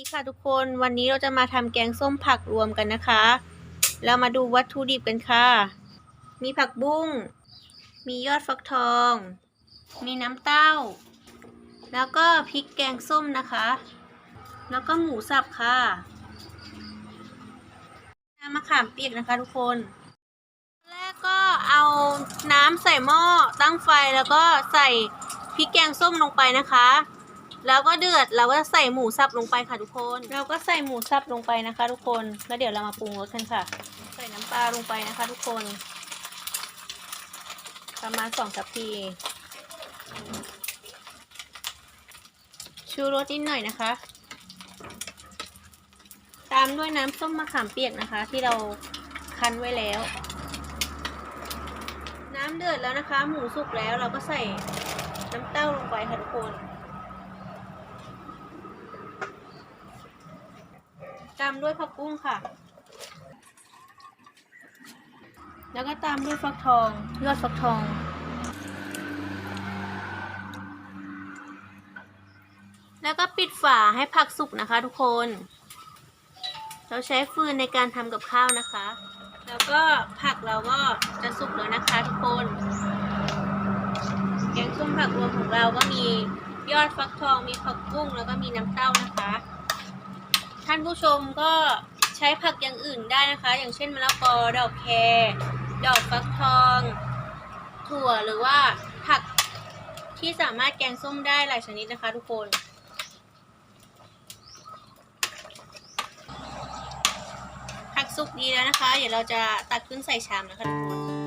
ดีค่ะทุกคนวันนี้เราจะมาทำแกงส้มผักรวมกันนะคะ เรามาดูวัตถุดิบกันค่ะ มีผักบุ้ง มียอดฟักทอง มีน้ำเต้า แล้วก็พริกแกงส้มนะคะ แล้วก็หมูสับค่ะน้ำมะขามเปียกนะคะทุกคนแรกก็เอาน้ำใส่หม้อตั้งไฟแล้วก็ใส่พริกแกงส้มลงไปนะคะ แล้วก็เดือดเราก็ใส่หมูสับลงไปค่ะทุกคน เราก็ใส่หมูสับลงไปนะคะ ทุกคน แล้วเดี๋ยวเรามาปรุงรสกันค่ะ ใส่น้ำปลาลงไปนะคะ ทุกคน ประมาณสองทัพพีชูรสนิดหน่อยนะคะ ตามด้วยน้ำส้มมะขามเปียกนะคะ ที่เราคั้นไว้แล้ว น้ำเดือดแล้วนะคะ หมูสุกแล้วเราก็ใส่น้ำเต้าลงไปค่ะทุกคนามด้วยผักบุ้งค่ะ แล้วก็ตามด้วยฟักทองยอดฟักทองแล้วก็ปิดฝาให้ผักสุกนะคะทุกคน เราใช้ฟืนในการทำกับข้าวนะคะ แล้วก็ผักเราก็จะสุกแล้วนะคะทุกคน แกงส้มผักรวมของเราก็มียอดฟักทอง มีผักบุ้ง แล้วก็มีน้ำเต้านะคะ ท่านผู้ชมก็ใช้ผักอย่างอื่นได้นะคะ อย่างเช่นมะละกอดอกแครดอกฟักทอง ถั่วหรือว่าผักที่สามารถแกงส้มได้หลายชนิดนะคะทุกคนผักสุกดีแล้วนะคะ เดี๋ยวเราจะตักขึ้นใส่ชามนะคะทุกคน